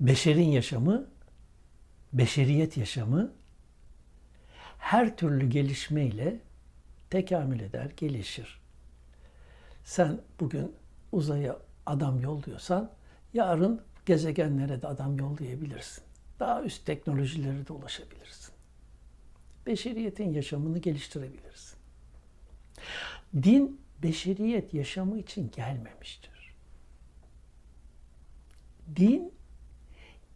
beşerin yaşamı, beşeriyet yaşamı her türlü gelişmeyle tekamül eder, gelişir. Sen bugün uzaya adam yolluyorsan yarın gezegenlere de adam yollayabilirsin. Daha üst teknolojilere de ulaşabilirsin. Beşeriyetin yaşamını geliştirebilirsin. Din beşeriyet yaşamı için gelmemiştir. Din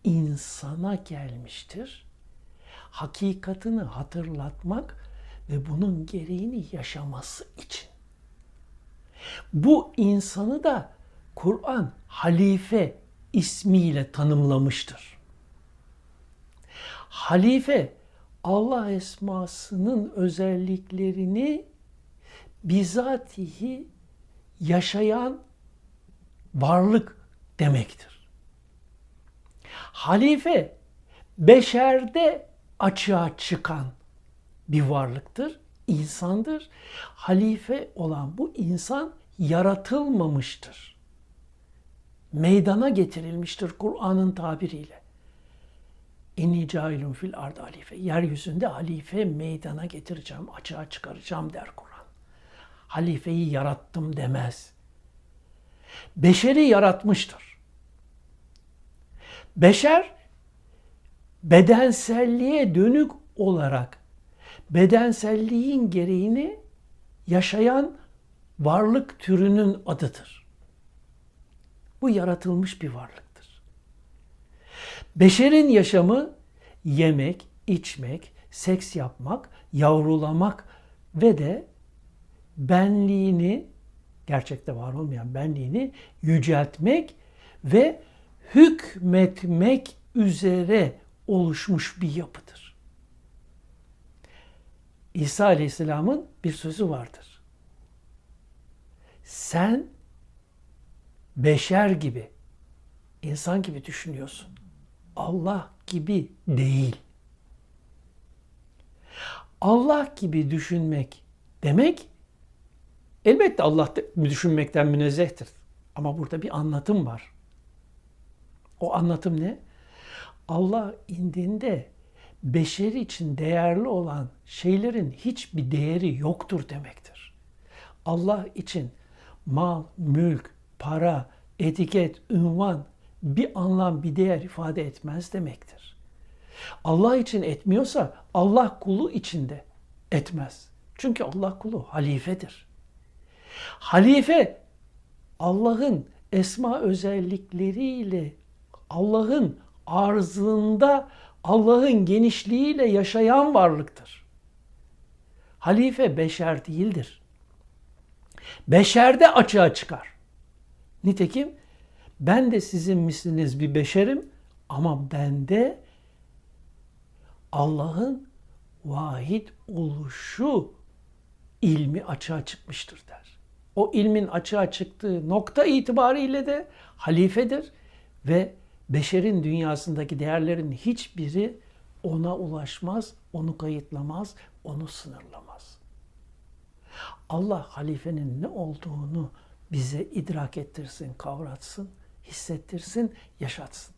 insana gelmiştir. Hakikatini hatırlatmak ve bunun gereğini yaşaması için. Bu insanı da Kur'an halife ismiyle tanımlamıştır. Halife Allah esmasının özelliklerini bizatihi yaşayan varlık demektir. Halife beşerde açığa çıkan bir varlıktır, insandır. Halife olan bu insan yaratılmamıştır. Meydana getirilmiştir Kur'an'ın tabiriyle. İnni cailun fil ard halife. Yeryüzünde halife meydana getireceğim, açığa çıkaracağım der Kur'an. Halifeyi yarattım demez. Beşeri yaratmıştır. Beşer bedenselliğe dönük olarak bedenselliğin gereğini yaşayan varlık türünün adıdır. Bu yaratılmış bir varlıktır. Beşerin yaşamı yemek, içmek, seks yapmak, yavrulamak ve de benliğini gerçekte var olmayan benliğini yüceltmek ve hükmetmek üzere oluşmuş bir yapıdır. İsa Aleyhisselam'ın bir sözü vardır. Sen beşer gibi, insan gibi düşünüyorsun. Allah gibi değil. Allah gibi düşünmek demek elbette Allah düşünmekten münezzehtir. Ama burada bir anlatım var. O anlatım ne? Allah indiğinde beşer için değerli olan şeylerin hiçbir değeri yoktur demektir. Allah için mal, mülk, para, etiket, ünvan bir anlam, bir değer ifade etmez demektir. Allah için etmiyorsa Allah kulu için de etmez. Çünkü Allah kulu halifedir. Halife Allah'ın esma özellikleriyle Allah'ın arzında Allah'ın genişliğiyle yaşayan varlıktır. Halife beşer değildir. Beşerde açığa çıkar. Nitekim ben de sizin misliniz bir beşerim ama bende Allah'ın vahid oluşu ilmi açığa çıkmıştır der. O ilmin açığa çıktığı nokta itibariyle de halifedir ve beşerin dünyasındaki değerlerin hiçbiri ona ulaşmaz, onu kayıtlamaz, onu sınırlamaz. Allah halifenin ne olduğunu bize idrak ettirsin, kavratsın, hissettirsin, yaşatsın.